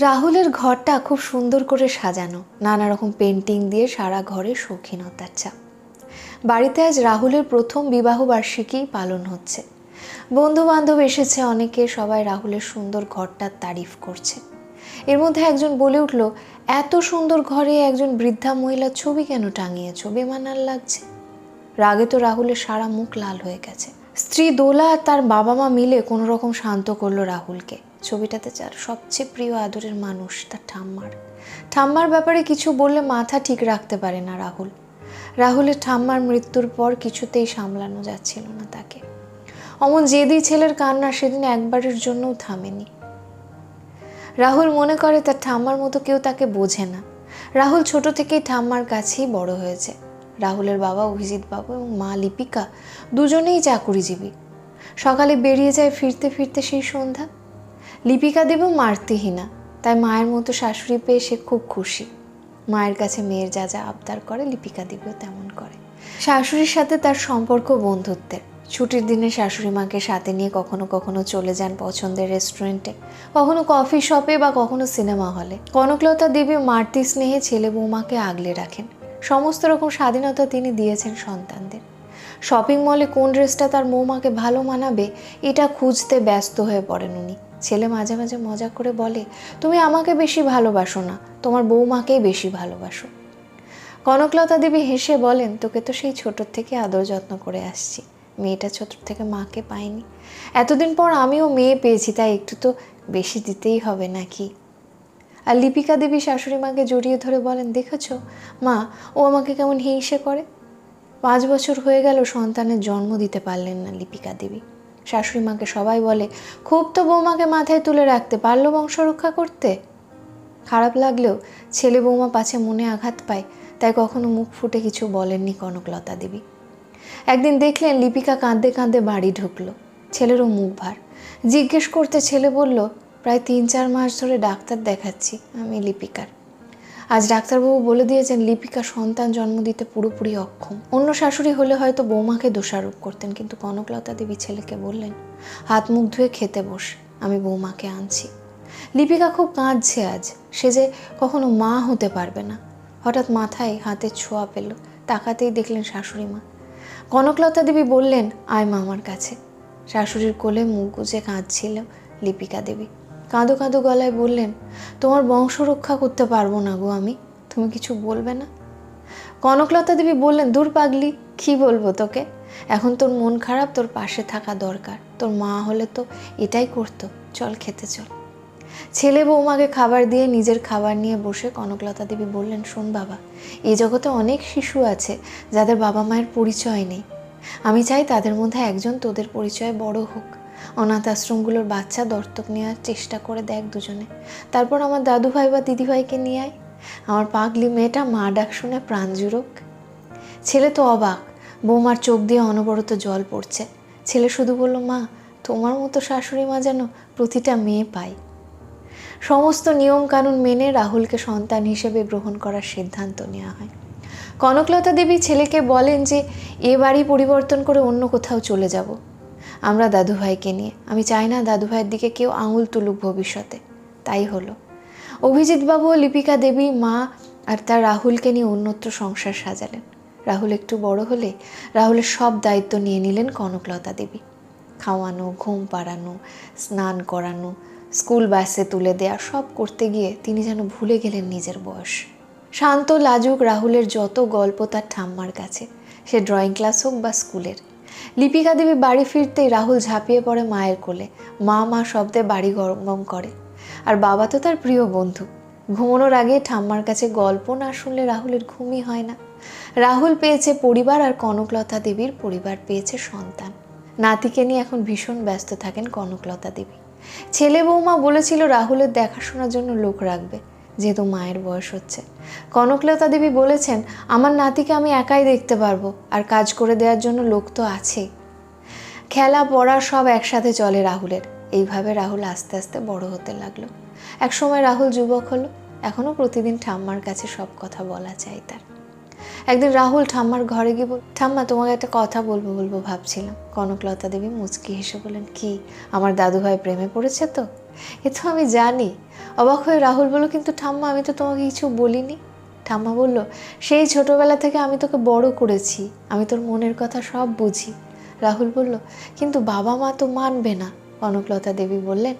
রাহুলের ঘরটা খুব সুন্দর করে সাজানো, নানা রকম পেন্টিং দিয়ে সারা ঘরে শৌখিনতার চাপ বাড়িতে আজ রাহুলের প্রথম বিবাহ বার্ষিকী পালন হচ্ছে। বন্ধু বান্ধব এসেছে অনেকে, সবাই রাহুলের সুন্দর ঘরটার তারিফ করছে। এর মধ্যে একজন বলে উঠল, এত সুন্দর ঘরে একজন বৃদ্ধা মহিলার ছবি কেন টাঙিয়ে টাঙিয়েছ? বেমানার লাগছে। রাগে তো রাহুলের সারা মুখ লাল হয়ে গেছে। স্ত্রী দোলা আর তার বাবা মা মিলে কোনো রকম শান্ত করল রাহুলকে। ছবিটাতে যার সবচেয়ে প্রিয় আদরের মানুষ তার ঠাম্মার। ঠাম্মার ব্যাপারে কিছু বললে মাথা ঠিক রাখতে পারে না রাহুল। রাহুলের ঠাম্মার মৃত্যুর পর কিছুতেই সামলানো যাচ্ছিল না তাকে। অমন জেদি ছেলের কান্না সেদিন একবারের জন্যও থামেনি। রাহুল মনে করে তার ঠাম্মার মতো কেউ তাকে বোঝে না। রাহুল ছোট থেকেই ঠাম্মার কাছেই বড় হয়েছে। রাহুলের বাবা অভিজিৎ বাবু এবং মা লিপিকা দুজনেই চাকুরিজীবী। সকালে বেরিয়ে যায় ফিরতে ফিরতে সেই সন্ধ্যা। লিপিকা দেবও মারতেহীনা তাই মায়ের মতো শাশুড়ি পেয়ে সে খুব খুশি। মায়ের কাছে মেয়ের যা যা আবদার করে, লিপিকা দেবীও তেমন করে। শাশুড়ির সাথে তার সম্পর্ক বন্ধুত্বের। ছুটির দিনে শাশুড়ি মাকে সাথে নিয়ে কখনো কখনো চলে যান পছন্দের রেস্টুরেন্টে, কখনো কফি শপে বা কখনো সিনেমা হলে। কনকলতা দেবী মারতি স্নেহে ছেলে বৌমাকে আগলে রাখেন। সমস্ত রকম স্বাধীনতা তিনি দিয়েছেন সন্তানদের। শপিং মলে কোন ড্রেসটা তার বৌমাকে ভালো মানাবে, এটা খুঁজতে ব্যস্ত হয়ে পড়েন উনি। ছেলে মাঝে মাঝে মজা করে বলে, তুমি আমাকে বেশি ভালোবাসো না, তোমার বৌমাকেই বেশি ভালোবাসো। কনকলতা দেবী হেসে বলেন, তোকে তো সেই ছোটোর থেকে আদর যত্ন করে আসছি, মেয়েটা ছোট থেকে মাকে পাইনি এতদিন পর আমিও মেয়ে পেয়েছি, তাই একটু তো বেশি দিতেই হবে নাকি? আর লিপিকা দেবী শাশুড়ি মাকে জড়িয়ে ধরে বলেন, দেখেছ, মা, ও আমাকে কেমন হিংসে করে? পাঁচ বছর হয়ে গেল, সন্তানের জন্ম দিতে পারলেন না লিপিকা দেবী। শাশুড়ি মাকে সবাই বলে, খুব তো বৌমাকে মাথায় তুলে রাখতে পারল বংশ রক্ষা করতে? খারাপ লাগলেও ছেলে বৌমা পাছে মনে আঘাত পায়, তাই কখনো মুখ ফুটে কিছু বলেননি কনকলতা দেবী। একদিন দেখলেন লিপিকা কাঁদতে কাঁদতে বাড়ি ঢুকলো, ছেলেরও মুখ ভার। জিজ্ঞেস করতে ছেলে বলল, প্রায় তিন চার মাস ধরে ডাক্তার দেখাচ্ছি আমি লিপিকার। আজ ডাক্তারবাবু বলে দিয়েছেন, লিপিকা সন্তান জন্ম দিতে পুরোপুরি অক্ষম। অন্য শাশুড়ি হলে হয়তো বৌমাকে দোষারোপ করতেন, কিন্তু কনকলতা দেবী ছেলেকে বললেন, হাত মুখ ধুয়ে খেতে বস, আমি বৌমাকে আনছি। লিপিকা খুব কাঁদছে আজ, সে যে কখনো মা হতে পারবে না। হঠাৎ মাথায় হাতের ছোঁয়া পেল, তাকাতেই দেখলেন শাশুড়ি মা। কনকলতা দেবী বললেন, আয় মা আমার কাছে। শাশুড়ির কোলে মুখ গুজে কাঁদছিল লিপিকা দেবী। কাঁদো কাঁদো গলায় বললেন, তোমার বংশ রক্ষা করতে পারব না গো আমি, তুমি কিছু বলবে না? কনকলতা দেবী বললেন, দূর পাগলি, কি বলব তোকে? এখন তোর মন খারাপ, তোর পাশে থাকা দরকার। তোর মা হলে তো এটাই করতো, চল খেতে চল। ছেলে বৌমাকে খাবার দিয়ে নিজের খাবার নিয়ে বসে কনকলতা দেবী বললেন, শোন বাবা, এই জগতে অনেক শিশু আছে যাদের বাবা মায়ের পরিচয় নেই। আমি চাই তাদের মধ্যে একজন তোদের পরিচয় বড় হোক। অনাথ আশ্রমগুলোর বাচ্চা দত্তক নেওয়ার চেষ্টা করে দেখ দুজনে। তারপর আমার দাদু ভাই বা দিদিভাইকে নিয়ে আয়। আমার পাগলি মেয়েটা মা ডাক শুনে প্রাণ জুড়োক। ছেলে তো অবাক, বৌমার চোখ দিয়ে অনবরত জল পড়ছে। ছেলে শুধু বলল, মা, তোমার মতো শাশুড়ি মা যেন প্রতিটা মেয়ে পায়। সমস্ত নিয়মকানুন মেনে রাহুলকে সন্তান হিসেবে গ্রহণ করার সিদ্ধান্ত নেওয়া হয়। কনকলতা দেবী ছেলেকে বলেন যে, এ বাড়ি পরিবর্তন করে অন্য কোথাও চলে যাব। আমরা দাদুভাইকে নিয়ে। আমি চাই না দাদুভাইয়ের দিকে কেউ আঙুল তুলুক ভবিষ্যতে। তাই হলো। অভিজিৎবাবু লিপিকা দেবী, মা আর তার রাহুলকে নিয়ে অন্যত্র সংসার সাজালেন। রাহুল একটু বড় হলে রাহুলের সব দায়িত্ব নিয়ে নিলেন কনকলতা দেবী। খাওয়ানো, ঘুম পাড়ানো, স্নান করানো, স্কুল বাসে তুলে দেয়া, সব করতে গিয়ে তিনি যেন ভুলে গেলেন নিজের বয়স। শান্ত, লাজুক রাহুলের যত গল্প তার ঠাম্মার কাছে। সে ড্রয়িং ক্লাস হোক বা স্কুলের লিপিকা দেবী বাড়ি ফিরতেই রাহুল ঝাঁপিয়ে পড়ে মায়ের কোলে। মা মা শব্দে বাড়ি গরম করে। আর বাবা তো তার প্রিয় বন্ধু। ঘুমানোর আগে ঠাম্মার কাছে গল্প না শুনলে রাহুলের ঘুমই হয় না। রাহুল পেয়েছে পরিবার আর কনকলতা দেবীর পরিবার পেয়েছে সন্তান। নাতিকে নিয়ে এখন ভীষণ ব্যস্ত থাকেন কনকলতা দেবী। ছেলে বৌমা বলেছিল রাহুলের দেখাশোনার জন্য লোক রাখবে। যেহেতু মায়ের বয়স হচ্ছে। কনকলতা দেবী বলেছেন, আমার নাতিকে আমি একাই দেখতে পারব, আর কাজ করে দেওয়ার জন্য লোক তো আছেই। খেলা, পড়া সব একসাথে চলে রাহুলের। এইভাবে রাহুল আস্তে আস্তে বড় হতে লাগল। একসময় রাহুল যুবক হলো এখনও প্রতিদিন ঠাম্মার কাছে সব কথা বলা চাই তার। একদিন রাহুল ঠাম্মার ঘরে গিয়ে বল ঠাম্মা, তোমাকে একটা কথা বলব বলব ভাবছিলাম। কনকলতা দেবী মুচকি হেসে বলেন কি? আমার দাদুভাই প্রেমে পড়েছে তো? এ তো আমি জানি। অবাক হয়ে রাহুল বলল, কিন্তু ঠাম্মা, আমি তো তোমাকে কিছু বলিনি। ঠাম্মা বলল, সেই ছোটবেলা থেকে আমি তোকে বড় করেছি, আমি তোর মনের কথা সব বুঝি। রাহুল বলল, কিন্তু বাবা মা তো মানবে না। কনকলতা দেবী বললেন,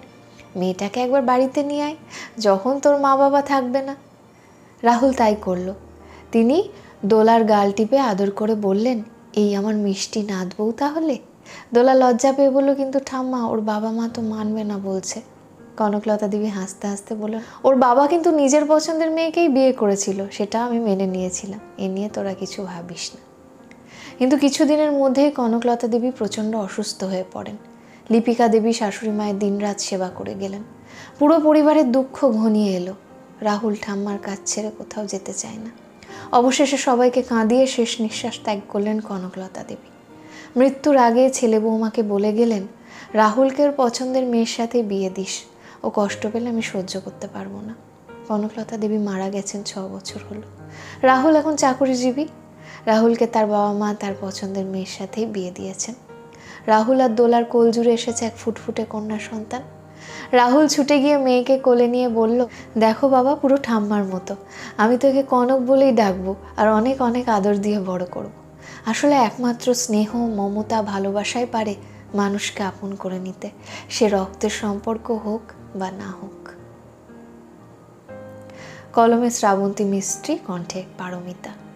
মেয়েটাকে একবার বাড়িতে নিয়ে আয়, যখন তোর মা বাবা থাকবে না। রাহুল তাই করল। তিনি দোলার গাল টিপে আদর করে বললেন, এই আমার মিষ্টি নাত বউ তাহলে? দোলা লজ্জা পেয়ে বলল, কিন্তু ঠাম্মা, ওর বাবা মা তো মানবে না, বলছে। কনকলতা দেবী হাসতে হাসতে বললেন ওর বাবা কিন্তু নিজের পছন্দের মেয়েকেই বিয়ে করেছিল, সেটা আমি মেনে নিয়েছিলাম। এ নিয়ে তোরা কিছু ভাবিস না। কিন্তু কিছুদিনের মধ্যেই কনকলতা দেবী প্রচণ্ড অসুস্থ হয়ে পড়েন। লিপিকা দেবী শাশুড়ি মায়ের দিনরাত সেবা করে গেলেন। পুরো পরিবারের দুঃখ ঘনিয়ে এলো। রাহুল ঠাম্মার কাজ ছেড়ে কোথাও যেতে চায় না। অবশেষে সবাইকে কাঁদিয়ে শেষ নিঃশ্বাস ত্যাগ করলেন কনকলতা দেবী। মৃত্যুর আগে ছেলে বৌমাকে বলে গেলেন, রাহুলকে পছন্দের মেয়ের সাথে বিয়ে দিস। ও কষ্ট পেলে আমি সহ্য করতে পারব না। কনকলতা দেবী মারা গেছেন ছ বছর হলো। রাহুল এখন চাকরিজীবী। রাহুলকে তার বাবা মা তার পছন্দের মেয়ের সাথেই বিয়ে দিয়েছেন। রাহুল আর দোলার কোল জুড়ে এসেছে এক ফুটফুটে কন্যা সন্তান। রাহুল ছুটে গিয়ে মেয়েকে কোলে নিয়ে বলল, দেখো বাবা, পুরো ঠাম্মার মতো। আমি তো তোকে কনক বলেই ডাকবো আর অনেক অনেক আদর দিয়ে বড় করব। আসলে একমাত্র স্নেহ, মমতা, ভালোবাসাই পারে মানুষকে আপন করে নিতে। সে রক্তের সম্পর্ক হোক বা না হোক। কলমে শ্রাবন্তী মিস্ত্রি কণ্ঠে পারমিতা।